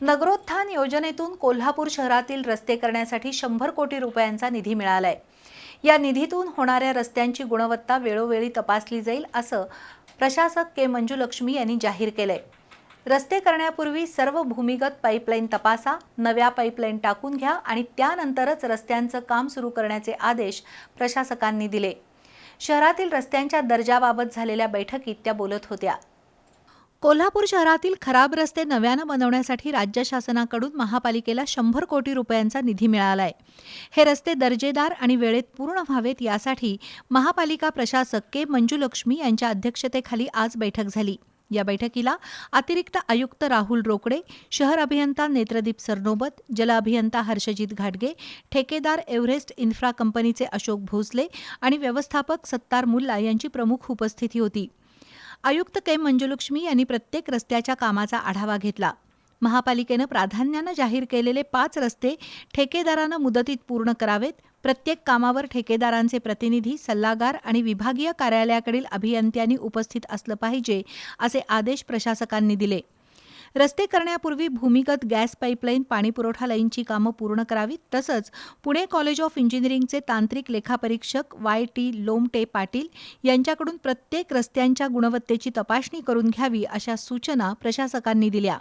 नगरोत्थान योजनेतून कोल्हापूर शहरातील रस्ते करण्यासाठी शंभर कोटी रुपयांचा निधी मिळाला आहे या निधीतून होणाऱ्या रस्त्यांची गुणवत्ता वेळोवेळी तपासली जाईल असं प्रशासक के. मंजुलक्ष्मी यांनी जाहीर केलंय. रस्ते करण्यापूर्वी सर्व भूमिगत पाईपलाईन तपासा नव्या पाईपलाईन टाकून घ्या आणि त्यानंतरच रस्त्यांचं काम सुरू करण्याचे आदेश प्रशासकांनी दिले. शहरातील रस्त्यांच्या दर्जाबाबत झालेल्या बैठकीत त्या बोलत होत्या. कोल्हापूर शहरातील खराब रस्ते नव्यानं बनवण्यासाठी राज्य शासनाकडून महापालिकेला शंभर कोटी रुपयांचा निधी मिळाला आहे हे रस्ते दर्जेदार आणि वेळेत पूर्ण व्हावेत यासाठी महापालिका प्रशासक के मंजुलक्ष्मी यांच्या अध्यक्षतेखाली आज बैठक झाली. या बैठकीला अतिरिक्त आयुक्त राहुल रोकडे शहर अभियंता नेत्रदीप सरनोबत जल अभियंता हर्षजित घाटगे ठेकेदार एव्हरेस्ट इन्फ्रा कंपनीचे अशोक भोसले आणि व्यवस्थापक सत्तार मुल्ला यांची प्रमुख उपस्थिती होती. आयुक्त के मंजुलक्ष्मी यांनी प्रत्येक रस्त्याच्या कामाचा आढावा घेतला. महापालिकेनं प्राधान्यानं जाहीर केलेले पाच रस्ते ठेकेदारानं मुदतीत पूर्ण करावेत. प्रत्येक कामावर ठेकेदारांचे प्रतिनिधी सल्लागार आणि विभागीय कार्यालयाकडील अभियंत्यांनी उपस्थित असलं पाहिजे असे आदेश प्रशासकांनी दिले. रस्ते करण्यापूर्वी भूमिगत गॅस पाईपलाईन पाणीपुरवठा लाईनची कामं पूर्ण करावीत. तसंच पुणे कॉलेज ऑफ इंजिनिअरिंगचे तांत्रिक लेखापरीक्षक वाय टी लोमटे पाटील यांच्याकडून प्रत्येक रस्त्यांच्या गुणवत्तेची तपासणी करून घ्यावी अशा सूचना प्रशासकांनी दिल्या.